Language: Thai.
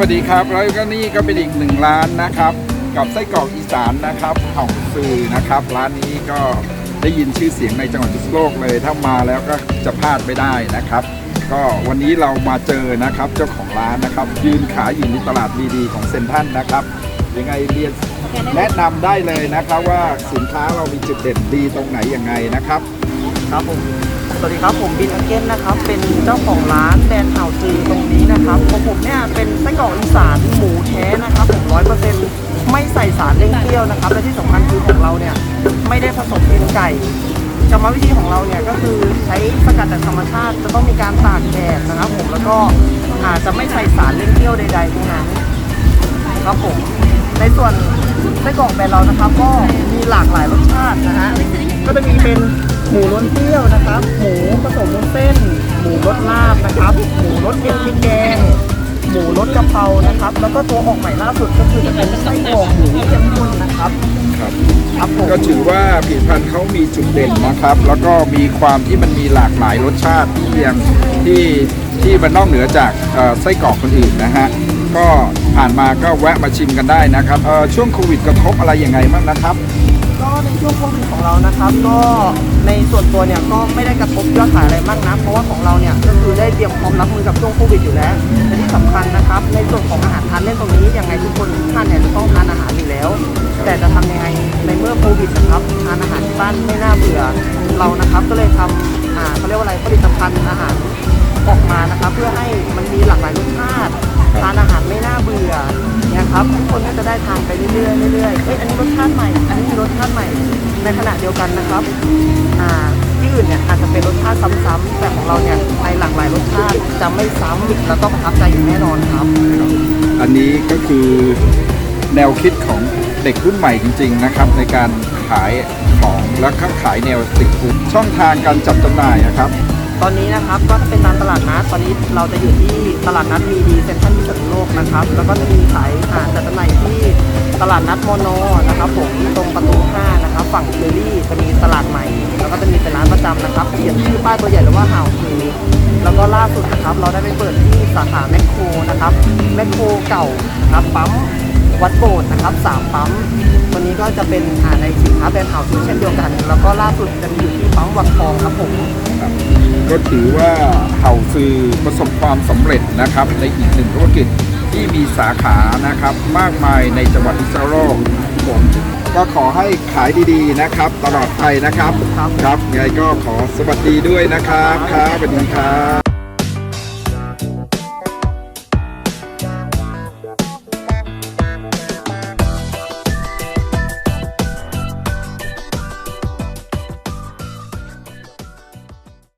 วัสดีครับแล้วก็นี่ก็เป็นอีกหนึ่งร้านนะครับ กับไส้กรอกอีสานนะครับเห่าซือนะครับ ร้านนี้ก็ได้ยินชื่อเสียงในจังหวัดพิษณุโลกเลย ถ้ามาแล้วก็จะพลาดไม่ได้นะครับ ก็วันนี้เรามาเจอนะครับเจ้าของร้านนะครับ ยืนขายอยู่ในตลาดดีๆของเซนทรันนะครับยังไงเรียนแนะนำได้เลยนะครับว่าสินค้าเรามีจุดเด่นดีตรงไหนยังไงนะครับ ครับผม สวัสดีครับผมบินอเกนนะครับ เป็นเจ้าของร้านแดนเห่าซือตรงนี้นะครับของผมเนี่ยเป็นไส้กรอกอีสานหมูแท้นะครับผมร้อยเปอร์เซ็นต์ไม่ใส่สารเล่งเที่ยวนะครับและที่สำคัญคือของเราเนี่ยไม่ได้ผสมเป็นไก่กรรมวิธีของเราเนี่ยก็คือใช้สกัดจากธรรมชาติจะต้องมีการตากแดดนะครับ ผมแล้วก็อาจจะไม่ใส่สารเล่งเที่ยวใดๆทั้งนั้นครับผมในส่วนไส้กรอกแบรนด์เรานะครับ ก็มีหลากหลายรสชาตินะฮะก็จะมีเป็น หมูล้วนเปรี้ยวนะครับ หมูผสมวุ้นเส้น หมูรสลาบนะครับ หมูรสเค็มพริกแกง หมูรสกะเพรานะครับ แล้วก็ตัวออกใหม่ล่าสุดก็คือจะเป็นไส้กรอกหมูเข้มข้นนะครับครับ ครับผมก็ถือว่าผลิตภัณฑ์เขามีจุดเด่นนะครับ แล้วก็มีความที่มันมีหลากหลายรสชาติที่ยังที่ที่มันนอกเหนือจากเอ่อไส้กรอกคนอื่นนะฮะ ก็ผ่านมาก็แวะมาชิมกันได้นะครับเอ่อช่วงโควิดกระทบอะไรยังไงบ้างนะครับ ก็ในช่วงโควิดของเรานะครับ ก็ในส่วนตัวเนี่ยก็ไม่ได้กระทบยอดขายอะไรมากนะเพราะว่าของเราเนี่ยก็คือได้เตรียมพร้อมรับมือกับช่วงโควิดอยู่แล้วและที่สำคัญนะครับ ในส่วนของอาหารทานเล่นตรงนี้ยังไงทุกคนท่านเนี่ยจะต้องทานอาหารอยู่แล้ว แต่จะทำยังไงในเมื่อโควิดนะครับทานอาหารที่บ้านไม่น่าเบื่อเรานะครับก็เลยทำอ่าเขาเรียกว่าอะไรผลิตภัณฑ์อาหารออกมานะครับ เพื่อให้มันมีหลากหลายรสชาติ ครับทุกคนก็จะได้ทานไปเรื่อยๆเรื่อยๆเอ้ยอันนี้รสชาติใหม่ อันนี้มีรสชาติใหม่ในขณะเดียวกันนะครับอ่าที่อื่นเนี่ยอาจจะเป็นรสชาติซ้ำๆแต่ของเราเนี่ยในหลากหลายรสชาติจะไม่ซ้ำแล้วก็ประทับใจอย่างแน่นอนครับ อันนี้ก็คือแนวคิดของเด็กรุ่นใหม่จริง ๆ นะครับ ในการขายของและก็ขายแนวตรีทฟู้ดช่องทางการจัดจำหน่ายนะครับ ตอนนี้นะครับก็จะเป็นตามตลาดนัดตอนนี้เราจะอยู่ที่ตลาดนัดมีดีเซ็นทรัลพิษณุโลกนะครับแล้วก็จะมีขายอ่าจัดจำหน่ายที่ตลาดนัดโมโนนะครับผมตรงประตู5นะครับฝั่งเบอรี่จะมีตลาดใหม่ แล้วก็จะมีเป็นร้านประจำนะครับเขียนชื่อป้ายตัวใหญ่เลยว่าห่าวคือแล้วก็ล่าสุดนะครับเราได้ไปเปิดที่สาขาแมคโครนะครับแมคโครเก่านะครับปั๊มวัดโบสถ์นะครับสามปั๊มวันนี้ก็จะเป็นอาในสินค้าแบรนด์ห่าวคือเช่นเดียวกัน แล้วก็ล่าสุดจะมีอยู่ที่ปั๊มวัดทองครับผม ก็ถือว่าเห่าซือประสบความสำเร็จนะครับ ในอีกหนึ่งธุรกิจที่มีสาขานะครับ มากมายในจังหวัดพิษณุโลกผมก็ขอให้ขายดีๆนะครับ ตลอดไปนะครับ ครับไงก็ขอสวัสดีด้วยนะครับครับสวัสดีครับ